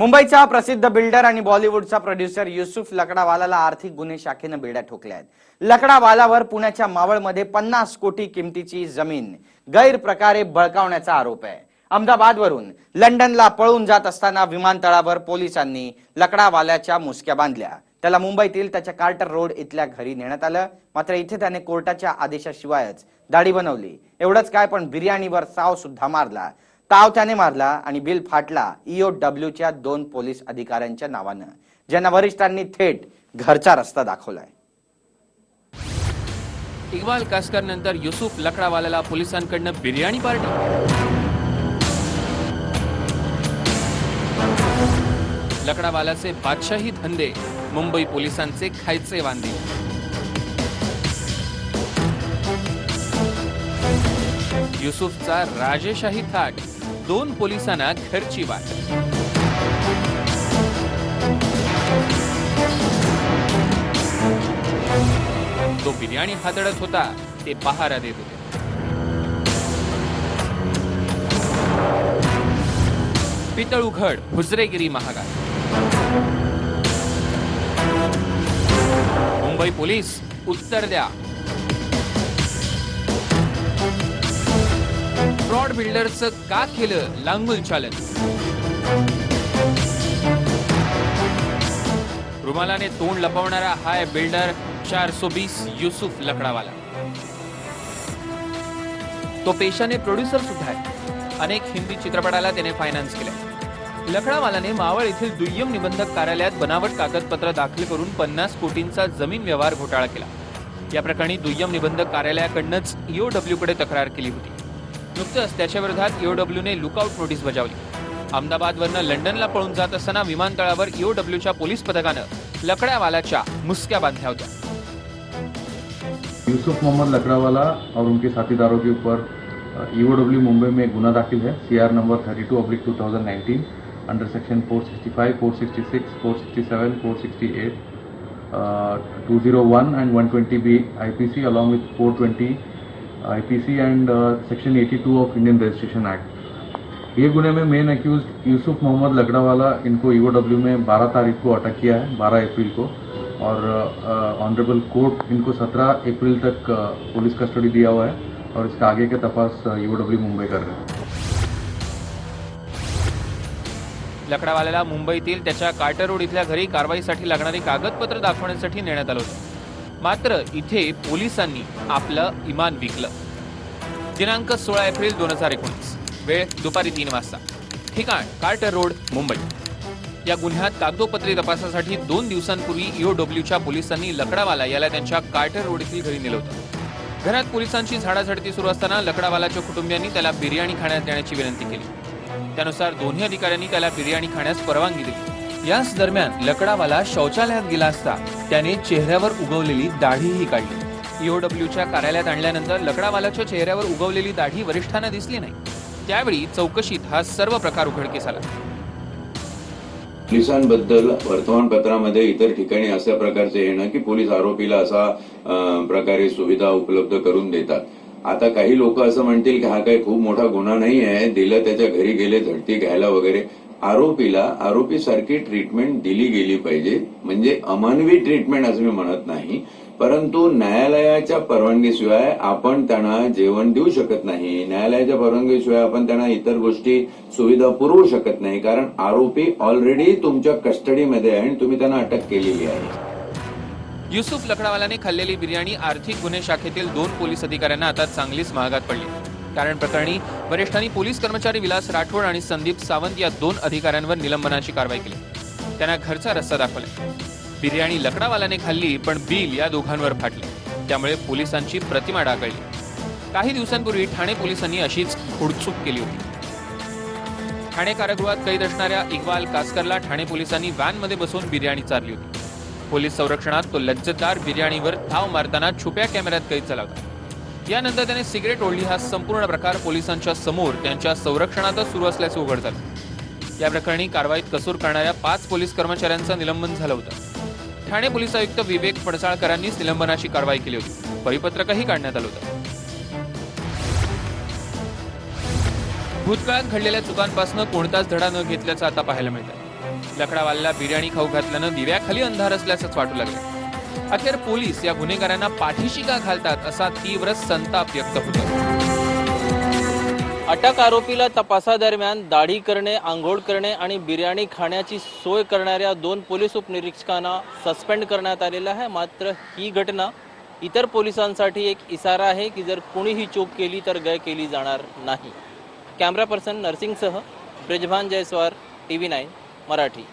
मुंबईचा प्रसिद्ध बिल्डर आणि बॉलिवूडचा प्रोड्युसर युसुफ लकडावालाला आर्थिक गुन्हे शाखेनं बेड्या ठोकल्या आहेत. लकडावालावर पुण्याच्या मावळमध्ये पन्नास कोटी किमतीची जमीन गैरप्रकारे बळकावण्याचा आरोप आहे. अहमदाबादवरून लंडनला पळून जात असताना विमानतळावर पोलिसांनी लकडावाल्याच्या मुसक्या बांधल्या. त्याला मुंबईतील त्याच्या कार्टर रोड इथल्या घरी नेण्यात आलं. मात्र इथे त्याने कोर्टाच्या आदेशाशिवायच दाढी बनवली. एवढंच काय पण बिर्याणीवर साव सुद्धा मारला. ताव त्याने मारला आणि बिल फाटला ईओ डब्ल्यूच्या दोन पोलीस अधिकाऱ्यांच्या नावानं ज्यांना वरिष्ठांनी थेट घरचा रस्ता दाखवलाय. इक्बाल कासकर नंतर युसुफ लकडावाल्याला पोलिसांकडनं बिर्याणी पार्टी. लकडावाल्याचे बादशाही धंदे मुंबई पोलिसांचे खायचे वांदे. युसुफचा राजेशाही थाट. दोन पोलिसांना घरची वाट. तो बिर्याणी हातळत होता ते पहारा देत होते. पितळ उघड हुजरेगिरी महागात मुंबई पोलीस उत्तर द्या. फ्रॉड बिल्डरचं का केलं लांगुल चॅलेंज रुमालाने तोंड लपवणारा हाय बिल्डर चारसो बीस युसुफ लकडावाला. तो पेशाने प्रोड्युसर सुद्धा आहे. अनेक हिंदी चित्रपटाला त्याने फायनान्स केले लखडावालाने मावळ येथील दुय्यम निबंधक कार्यालयात बनावट कागदपत्र दाखल करून पन्नास कोटींचा जमीन व्यवहार घोटाळा केला. या प्रकरणी दुय्यम निबंधक कार्यालयाकडनंच ईओडब्ल्यू कडे तक्रार केली होती. नुकतंच त्याच्याविरोधात ईओडब्ल्यूने लुकआउट नोटीस बजावली. अहमदाबादवरनं लंडनला पळून जात असताना विमानतळावर ईओडब्ल्यूच्या पोलीस पथकानं लकड्यावालाच्या मुसक्या बांधल्या होत्या. यूसुफ मोहम्मद लकड़ावाला और उनके साथीदारों के ऊपर ईओडब्ल्यू मुंबई में एक गुना दाखिल है CR number 32 two oblique two thousand nineteen under section 465, 466, 467, 468, uh, 201 and 120B IPC along with 420 And uh, section 82 of Indian Registration Act. ये गुने में मेन अक्यूज यूसुफ मोहम्मद लकड़ावाला इनको ईओडब्ल्यू में 12 तारीख को अटक किया है 12 अप्रैल को। और ऑनरेबल कोर्ट इनको 17 अप्रैल तक पुलिस कस्टडी दिया हुआ है और इसका आगे का तपास ईओडब्ल्यू मुंबई कर रहे हैं। लकडावाल्याला मुंबईतील त्याच्या कार्टर रोड इथल्या घरी कारवाईसाठी लागणारी कागदपत्र दाखवण्यासाठी नेण्यात आलं होतं. मात्र इथे पोलिसांनी आपलं इमान विकलं. दिनांक सोळा एप्रिल दोन हजार एकोणीस. वेळ दुपारी तीन वाजता. ठिकाण कार्टर रोड मुंबई. या गुन्ह्यात कागदोपत्री तपासासाठी दोन दिवसांपूर्वी ईओडब्ल्यूच्या पोलिसांनी लकडावाला याला त्यांच्या कार्टर रोड येथील घरी नेलं होतं. घरात पोलिसांची झाडाझडती सुरू असताना लकडावालाच्या कुटुंबियांनी त्याला बिर्याणी खाण्यात देण्याची विनंती केली. त्यानुसार दोन्ही अधिकाऱ्यांनी त्याला बिर्याणी खाण्यास परवानगी दिली. याच दरम्यान लकडावाला शौचालयात गेला असता त्याने चेहऱ्यावर उगवलेली दाढीही काढली. ईओडब्ल्यूच्या कार्यालयात आणल्यानंतर लकडावालाच्या चेहऱ्यावर उगवलेली दाढी वरिष्ठांना दिसली नाही. त्यावेळी चौकशीत हा सर्व प्रकार उघडकीस आला. पोलिसांबद्दल वर्तमानपत्रामध्ये इतर ठिकाणी अशा प्रकारचे येणं की पोलीस आरोपीला असा प्रकारे सुविधा उपलब्ध करून देतात. आता काही लोक असं म्हणतील की हा काही खूप मोठा गुन्हा नाही आहे दिलं त्याच्या घरी गेले झडती घ्यायला वगैरे. आरोपीला आरोपी सारखी ट्रीटमेंट दिली गेली पाहिजे. म्हणजे अमानवी ट्रीटमेंट असं मी म्हणत नाही. परंतु न्यायालयाच्या परवानगीशिवाय आपण त्यांना जेवण देऊ शकत नाही. न्यायालयाच्या परवानगीशिवाय आपण त्यांना इतर गोष्टी सुविधा पुरवू शकत नाही. कारण आरोपी ऑलरेडी तुमच्या कस्टडीमध्ये आहे आणि तुम्ही त्यांना अटक केलेली आहे. युसुफ लखडावालाने खाल्लेली बिर्याणी आर्थिक गुन्हे शाखेतील दोन पोलीस अधिकाऱ्यांना आता चांगलीच महागात पडली. कारण प्रकरणी वरिष्ठांनी पोलीस कर्मचारी विलास राठोड आणि संदीप सावंत या दोन अधिकाऱ्यांवर निलंबनाची कारवाई केली. त्यांना घरचा रस्ता दाखवला. बिर्याणी लकडावाल्याने खाल्ली पण बिल या दोघांवर फाटले. त्यामुळे पोलिसांची प्रतिमा डागळली. काही दिवसांपूर्वी ठाणे पोलिसांनी अशीच खोडचूक केली होती. ठाणे कारागृहात कैद असणाऱ्या इक्बाल कासकरला ठाणे पोलिसांनी व्हॅनमध्ये बसवून बिर्याणी चारली होती. पोलीस संरक्षणात तो लज्जतदार बिर्याणीवर धाव मारताना छुप्या कॅमेऱ्यात कैद झाला होता. यानंतर त्याने सिगरेट ओढली. हा संपूर्ण प्रकार पोलिसांच्या समोर त्यांच्या संरक्षणातच सुरू असल्याचे उघड झालं या प्रकरणी कारवाईत कसूर करणाऱ्या पाच पोलीस कर्मचाऱ्यांचं निलंबन झालं होतं. ठाणे पोलीस आयुक्त विवेक पडसाळकरांनीच निलंबनाची कारवाई केली होती. परिपत्रकही काढण्यात आलं होतं. भूतकाळात घडलेल्या चुकांपासून कोणताच धडा न घेतल्याचं आता पाहायला मिळतं लकडावाल्याला बिर्याणी खाऊ घातल्यानं दिव्याखाली अंधार असल्याचंच वाटू लागलं अखेर पोलीस या गुन्हेगारांना पाठीशी का घालतात असा तीव्र संताप व्यक्त होतो. अटक आरोपीला तपासादरम्यान दाढी करणे आंघोळ करणे आणि बिर्याणी खाण्याची सोय करणाऱ्या दोन पोलीस उपनिरीक्षकांना सस्पेंड करण्यात आलेलं आहे. मात्र ही घटना इतर पोलिसांसाठी एक इशारा आहे की जर कुणीही चूक केली तर गय केली जाणार नाही. Camera person नर्सिंगसह Brijbhan Jaiswar T V nine Marathi.